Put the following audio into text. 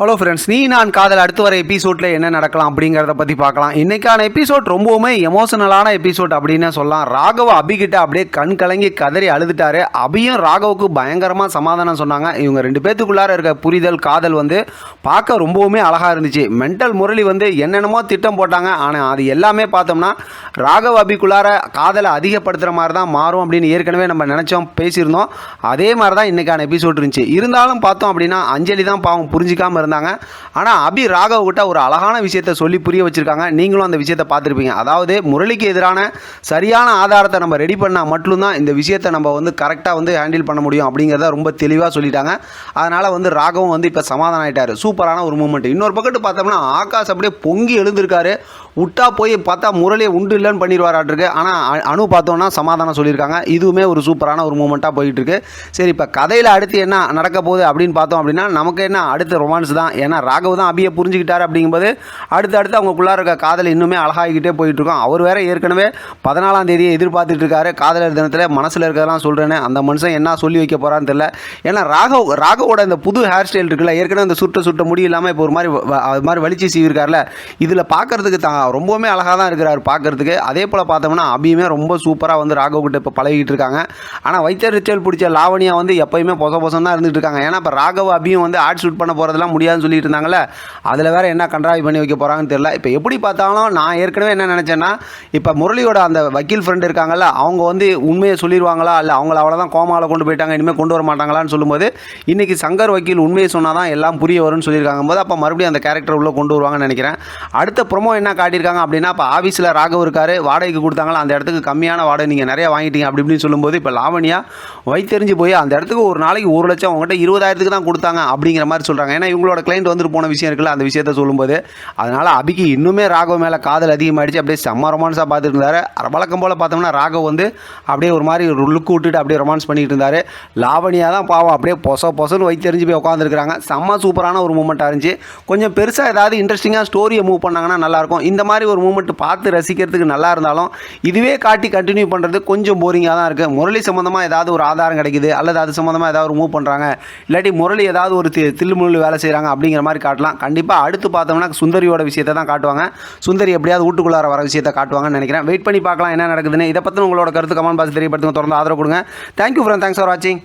Hello friends நீ நான் காதல் அடுத்து வர எபிசோடில் என்ன நடக்கலாம் அப்படிங்கிறத பற்றி பார்க்கலாம். இன்றைக்கான எபிசோட் ரொம்பவுமே எமோஷனலான எபிசோட் அப்படின்னு சொல்லலாம். ராகவ அபிகிட்ட அப்படியே கண் கலங்கி கதறி அழுதுட்டாரு. அபியும் ராகவுக்கு பயங்கரமாக சமாதானம் சொன்னாங்க. இவங்க ரெண்டு பேத்துக்குள்ளார இருக்க புரிதல் காதல் வந்து பார்க்க ரொம்பவுமே அழகாக இருந்துச்சு. மென்டல் முரளி வந்து என்னென்னமோ திட்டம் போட்டாங்க. ஆனால் அது எல்லாமே பார்த்தோம்னா ராகவ அபிக்குள்ளார காதலை அதிகப்படுத்துகிற மாதிரி தான் மாறும் அப்படின்னு ஏற்கனவே நம்ம நினச்சோம் பேசியிருந்தோம். அதே மாதிரி தான் இன்றைக்கான எபிசோட் இருந்துச்சு. இருந்தாலும் பார்த்தோம் அப்படின்னா அஞ்சலி தான் பாவம் புரிஞ்சிக்காம இருந்தாங்க ஆனால் அபி ராகவ் கிட்ட ஒரு அழகான விஷயத்தை சொல்லி புரிய வச்சிருக்காங்க. நீங்களும் அந்த விஷயத்தை பார்த்துருப்பீங்க. அதாவது முரளிக்கு எதிரான சரியான ஆதாரத்தை நம்ம ரெடி பண்ணால் மட்டும்தான் இந்த விஷயத்தை நம்ம வந்து கரெக்டாக வந்து ஹேண்டில் பண்ண முடியும் அப்படிங்கிறத ரொம்ப தெளிவாக சொல்லிட்டாங்க. அதனால் வந்து ராகவும் வந்து இப்போ சமாதானம் ஆகிட்டார் சூப்பரான ஒரு மூமெண்ட் இன்னொரு பக்கத்து பார்த்தோம்னா ஆகாஷ் அப்படியே பொங்கி எழுந்திருக்காரு. விட்டா போய் பார்த்தா முரளியை உண்டு இல்லைன்னு பண்ணிடுவாராட்டிருக்கு. ஆனால் அணு அனு பார்த்தோன்னா சமாதானம் சொல்லியிருக்காங்க. இதுவுமே ஒரு சூப்பரான ஒரு மூமெண்ட்டாக போயிட்டு இருக்கு சரி இப்போ கதையில் அடுத்து என்ன நடக்க போகுது அப்படின்னு பார்த்தோம் அப்படின்னா நமக்கு என்ன அடுத்து ரொமான்ஸ் தான். ஏன்னா ராகவ் தான் அபியை புரிஞ்சுக்கிட்டார் அப்படிங்கும்போது அடுத்து அடுத்து அவங்களுக்குள்ளார இருக்க காதல் இன்னுமே அழகாகிக்கிட்டே போயிட்டு இருக்கோம் அவர் வேற ஏற்கனவே பதினாலாம் தேதியை எதிர்பார்த்துட்டு இருக்காரு காதலர் தினத்தில் மனசில் இருக்கிறதெல்லாம் சொல்கிறேன்னு அந்த மனுஷன் என்ன சொல்லி வைக்க போகிறான்னு தெரியல. ஏன்னா ராகவ் ராகவோட இந்த புது ஹேர் ஸ்டைல் இருக்குல்ல ஏற்கனவே அந்த சுட்ட சுட்ட முடி இல்லாமல் இப்போ ஒரு மாதிரி அது மாதிரி வலிச்சு சீவிருக்காருல இதில் பார்க்கறதுக்கு தான் ரொம்பவுமே அழகாக தான் இருக்கிறார் பார்க்கறதுக்கு அதே போல் பார்த்தோம்னா அபியுமே ரொம்ப சூப்பராக வந்து ராகவ் கிட்ட இப்போ பழகிட்டு இருக்காங்க ஆனால் வைத்திய ரிச்சல் பிடிச்ச லாவணியா வந்து எப்பயுமே பொச பொசம் தான் இருந்துட்டு இருக்காங்க ஏன்னா இப்போ ராகவ் அபியும் வந்து ஆட் ஷூட் பண்ண போகிறதெல்லாம் முடியாதுன்னு சொல்லிட்டு இருந்தாங்களே அதில் வேற என்ன கன்றாவி பண்ணி வைக்க போகிறாங்கன்னு தெரியல. இப்போ எப்படி பார்த்தாலும் நான் ஏற்கனவே என்ன நினச்சேன்னா இப்போ முரளியோட அந்த வக்கீல் ஃப்ரெண்ட் இருக்காங்கல்ல அவங்க வந்து உண்மையை சொல்லிடுவாங்களா இல்லை அவங்கள அவ்வளோதான் கோமாவில் கொண்டு போயிட்டாங்க இனிமேல் கொண்டு வர மாட்டாங்களான்னு சொல்லும்போது இன்னைக்கு சங்கர் வக்கீல் உண்மையை சொன்னால் தான் எல்லாம் புரிய வரும்னு சொல்லியிருக்காங்க. போது அப்போ மறுபடியும் அந்த கேரக்டர் உள்ளே கொண்டு வருவாங்கன்னு நினைக்கிறேன். அடுத்த ப்ரொமோ என்ன காட்டியிருக்காங்க அப்படின்னா இப்போ ஆஃபீஸில் ராகவ் இருக்காரு வாடகைக்கு கொடுத்தாங்களா? அந்த இடத்துக்கு கம்மியான வாடகை நீங்கள் நிறைய வாங்கிட்டீங்க அப்படி இப்படின்னு சொல்லும்போது இப்போ லாவணியா வைத்தெரிஞ்சு போய் அந்த இடத்துக்கு ஒரு நாளைக்கு ஒரு லட்சம் அவங்ககிட்ட இருபதாயிரத்துக்கு தான் கொடுத்தாங்க அப்படிங்கிற மாதிரி சொல்கிறாங்க ஏன்னா இவங்களோட கிளைண்ட் வந்துட்டு போன விஷயம் இருக்குல்ல அந்த விஷயத்த சொல்லும்போது அதனால் அபிக்கு இன்னுமே ராகவ் மேலே காதல் அதிகமாகிடுச்சு அப்படியே செம்ம ரொமான்ஸாக பார்த்துட்டு இருந்தாரு. வழக்கம் போல் பார்த்தோம்னா ராகவ் வந்து அப்படியே ஒரு மாதிரி ஒரு லுக் விட்டுட்டு அப்படியே ரொமான்ஸ் பண்ணிட்டு இருந்தாரு. லாவணியா தான் பாவம் அப்படியே பொச பொசன்னு வைத்தெரிஞ்சு போய் உட்காந்துருக்காங்க செம்ம சூப்பரான ஒரு மூமெண்ட்டாக இருந்துச்சு. கொஞ்சம் பெருசாக ஏதாவது இன்ட்ரெஸ்டிங்காக ஸ்டோரியை மூவ் பண்ணாங்கன்னா நல்லாயிருக்கும். இந்த மாதிரி ஒரு மூமெண்ட் பார்த்து ரசிக்கிறதுக்கு நல்லா இருந்தாலும் இதுவே காட்டி கண்டினியூ பண்ணுறது கொஞ்சம் போரிங்காக தான் இருக்குது முரளி சம்மந்தமாக ஏதாவது ஒரு ஆதாரம் கிடைக்குது அல்லது அது சம்மந்தமாக ஏதாவது ஒரு மூவ் பண்ணுறாங்க இல்லாட்டி முரளி ஏதாவது ஒரு தி- தில்லுமுள்ளு வேலை செய்கிறாங்க அப்படிங்கிற மாதிரி காட்டலாம். கண்டிப்பாக அடுத்து பார்த்தோம்னா சுந்தரியோட விஷயத்தை தான் காட்டுவாங்க. சுந்தரி எப்படியாவது வீட்டுக்குள்ளார வர விஷயத்தை காட்டுவாங்கன்னு நினைக்கிறேன். வெயிட் பண்ணி பார்க்கலாம் என்ன நடக்குதுன்னு. இதை பற்றி உங்களோட கருத்து கமெண்ட் பாக்ஸ் தெரியப்படுத்துங்க. தொடர்ந்து ஆதரவு கொடுங்க. தேங்க்யூ ஃப்ரெண்ட் தேங்க்ஸ் ஃபார் வாட்சிங்